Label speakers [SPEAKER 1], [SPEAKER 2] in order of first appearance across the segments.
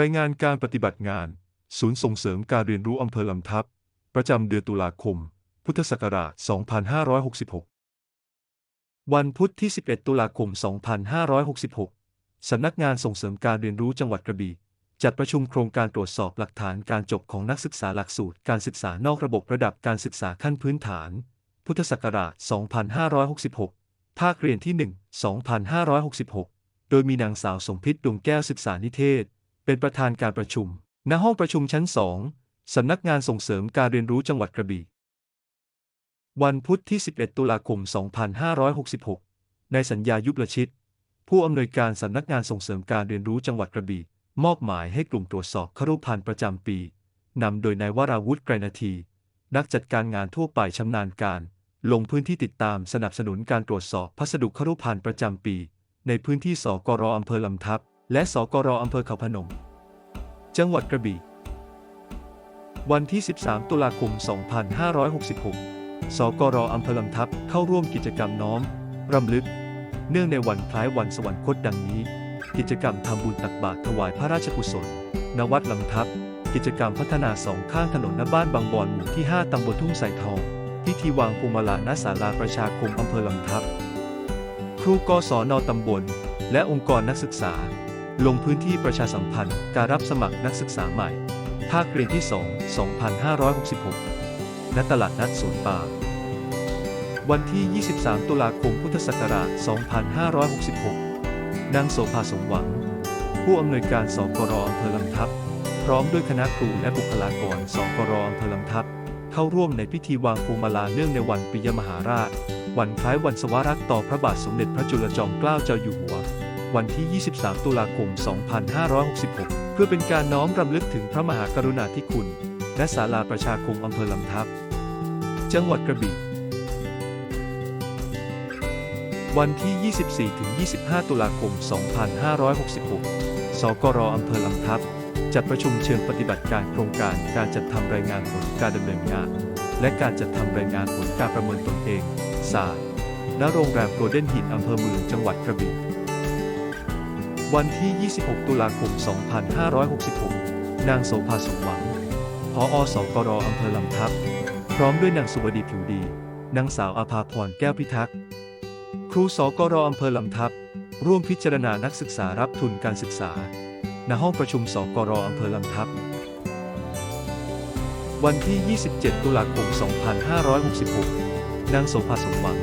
[SPEAKER 1] รายงานการปฏิบัติงาน ศูนย์ส่งเสริมการเรียนรู้อำเภอลำทับ ประจำเดือนตุลาคม พุทธศักราช 2566 วันพุธที่ 11 ตุลาคม 2566 สำนักงานส่งเสริมการเรียนรู้จังหวัดกระบี่จัดประชุมโครงการตรวจสอบหลักฐานการจบของนักศึกษาหลักสูตรการศึกษานอกระบบระดับการศึกษาขั้นพื้นฐาน พุทธศักราช 2566 ภาคเรียนที่ 1 2566 โดยมีนางสาวสมพิษดวงแก้วศึกษานิเทศ เป็นประธานการประชุม ณ ห้องประชุมชั้น2สำนักงานส่งเสริมการเรียนรู้จังหวัดกระบี่ วันพุธที่ 11 ตุลาคม 2566 ในสัญญายุบละชิต ผู้อำนวยการสำนักงานส่งเสริมการเรียนรู้จังหวัดกระบี่ มอบหมายให้กลุ่มตรวจสอบครุพันธ์ประจำปี นำโดยนายวราวุฒิไกรนาที นักจัดการงานทั่วไปชำนาญการ ลงพื้นที่ติดตามสนับสนุนการตรวจสอบพัสดุครุพันธ์ประจำปี ในพื้นที่สกรอำเภอลำทับ และสกรอำเภอเขาพนม จังหวัดกระบี่ วันที่ 13 ตุลาคม 2566 สกรอำเภอลำทับเข้าร่วมกิจกรรมน้อมรำลึก เนื่องในวันคล้ายวันสวรรคตดังนี้ กิจกรรมทำบุญตักบาตรถวายพระราชกุศล ณ วัดลำทับ กิจกรรมพัฒนาสองข้างถนนหน้าบ้านบางบอนหมู่ที่ 5ตำบลทุ่งไสทอง พิธีวางพวงมาลาณศาลาประชาคมอำเภอลำทับ ครูกศนตำบล และองค์กรนักศึกษา ลงพื้นที่ประชาสัมพันธ์การรับสมัครนักศึกษาใหม่ ภาคเรียนที่ 2 2566 ณ ตลาดนัดสวนป่า วันที่ 23 ตุลาคม พุทธศักราช 2566 นางโสภาสมหวัง ผู้อำนวยการสกรอำเภอลำทับ พร้อมด้วยคณะครูและบุคลากรสกรอำเภอลำทับ เข้าร่วมในพิธีวางพวงมาลาเนื่องในวันปิยมหาราช วันคล้ายวันสวารักษ์ต่อพระบาทสมเด็จพระจุลจอมเกล้าเจ้าอยู่หัว วันที่ 23 ตุลาคม 2566 เพื่อเป็นการน้อมรำลึกถึงพระมหากรุณาธิคุณ และศาลาประชาคมอำเภอลำทับ จังหวัดกระบี่ วันที่ 24-25 ตุลาคม 2566 สกรอำเภอลำทับ จัดประชุมเชิงปฏิบัติการโครงการการจัดทำรายงานผลการดำเนินงาน และการจัดทำรายงานผลการประเมินตนเองสาณโรงแรมโกลเด้นหินอำเภอเมืองจังหวัดกระบี่ วันที่ 26 ตุลาคม 2566 นางโสภาสมหวังพออสกรอำเภอลำทับ พร้อมด้วยนางสุวดีผิวดี นางสาวอาภาพรแก้วพิทักษ์ ครูสกรอำเภอลำทับ ร่วมพิจารณานักศึกษารับทุนการศึกษา ณ ห้องประชุมสกรอำเภอลำทับ วันที่ 27 ตุลาคม 2566 นางโสภาสมหวัง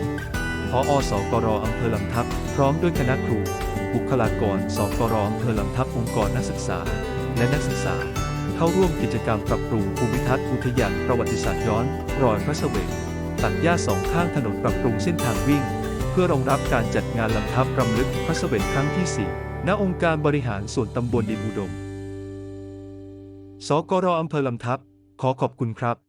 [SPEAKER 1] พออสกรอำเภอลำทับ พร้อมด้วยคณะครู บุคลากรสกรอำเภอลำทับองค์กรนักศึกษา และนักศึกษา เข้าร่วมกิจกรรมปรับปรุงภูมิทัศน์อุทยานประวัติศาสตร์ย้อน รอยพระเสวกตัดหญ้าสองข้างถนนปรับปรุงเส้นทางวิ่ง เพื่อรองรับการจัดงานลำทับรำลึกพระเสวกครั้งที่ 4 ณ องค์การบริหารส่วนตำบลดินอุดม สกรอำเภอลำทับ ขอขอบคุณครับ